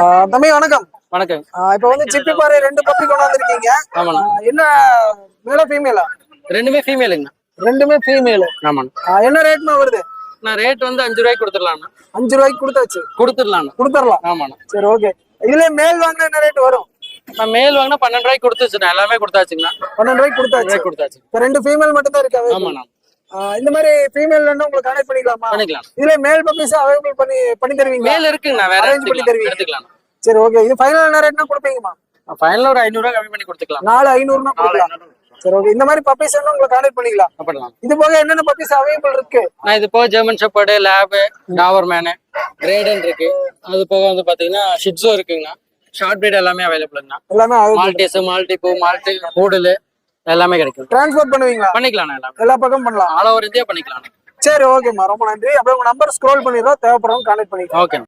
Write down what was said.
தம்பி வணக்கம். வணக்கம். இப்ப வந்து சிப்பி பாறை ரெண்டு பப்பி கொண்டாந்துருக்கீங்க. ஆமாண்ணா. என்ன மேல ஃபீமேலா ரெண்டுமே ஃபீமேலுங்கண்ணா ரெண்டுமே ஃபீமேல் ஆமாண்ணா. என்ன ரேட்மா வருது? நான் ரேட் வந்து அஞ்சு ரூபாய்க்கு கொடுத்துடலாண்ணா. அஞ்சு ரூபாய்க்கு கொடுத்தாச்சு. கொடுத்துடலாண்ணா. கொடுத்துடலாம். ஆமாண்ணா. சரி ஓகே இதுல மேல் வாங்கினா என்ன ரேட் வரும்? நான் மேல் வாங்கினா பன்னெண்டு ரூபாய்க்கு கொடுத்துச்சுண்ணா. எல்லாமே கொடுத்தாச்சுங்கண்ணா. பன்னெண்டு ரூபாய்க்கு கொடுத்தாச்சு. கொடுத்தாச்சு. இப்ப ரெண்டு ஃபீமேல் மட்டும் தான் இருக்கு? ஆமாண்ணா. இந்த மாதிரி ஃபீமேல் உங்களுக்கு கனெக்ட் பண்ணிக்கலாமா? பண்ணிக்கலாம். இதுல மேல் பப்பீஸ் அவைலபிள் பண்ணி பண்ணி தருவீங்களா? மேல் இருக்குங்கண்ணா வேற Arrange பண்ணி எடுத்துக்கலாம் தருவீங்க. எடுத்துக்கலாம். சரி ஓகே இது ஃபைனல் என்ன ரேட்னா கொடுப்பீங்கம்மா? ஃபைனல் ஒரு ஐநூறுரூவா கம்மி பண்ணி கொடுத்துக்கலாம். நாலு ஐநூறுனா நாலு கொடுக்கலாம். சரி ஓகே இந்த மாதிரி பப்பீஸ் எல்லாம் உங்களுக்கு கனெக்ட் பண்ணிக்கலாம். அப்படிலாம். இது போக என்னென்ன பப்பீஸ் அவைலபிள் இருக்கு? நான் இது போக German shepherd lab Doberman Great Dane இருக்கு. அது போக வந்து பாத்தீங்கன்னா ஷிட்ஸோ இருக்குங்கண்ணா ஷார்ட் பிரீட் எல்லாமே அவைலபிளுங்கண்ணா எல்லாமே மால்டேஸ் மால்டிபூ மால்டி கூடலு எல்லாமே கிடைக்கும். டிரான்ஸ்போர்ட் பண்ணுவீங்களா? பண்ணிக்கலாம்ண்ணா எல்லாமே. எல்லா பக்கம் பண்ணலாம். ஆல் ஓவர் இந்தியா பண்ணிக்கலாம் சரி ஓகேம்மா ரொம்ப நன்றி. அப்படியே உங்க நம்பர் ஸ்க்ரோல் பண்ணிடுறோம். தேவைப்படுறவங்க கான்டாக்ட் பண்ணிக்கலாம். ஓகே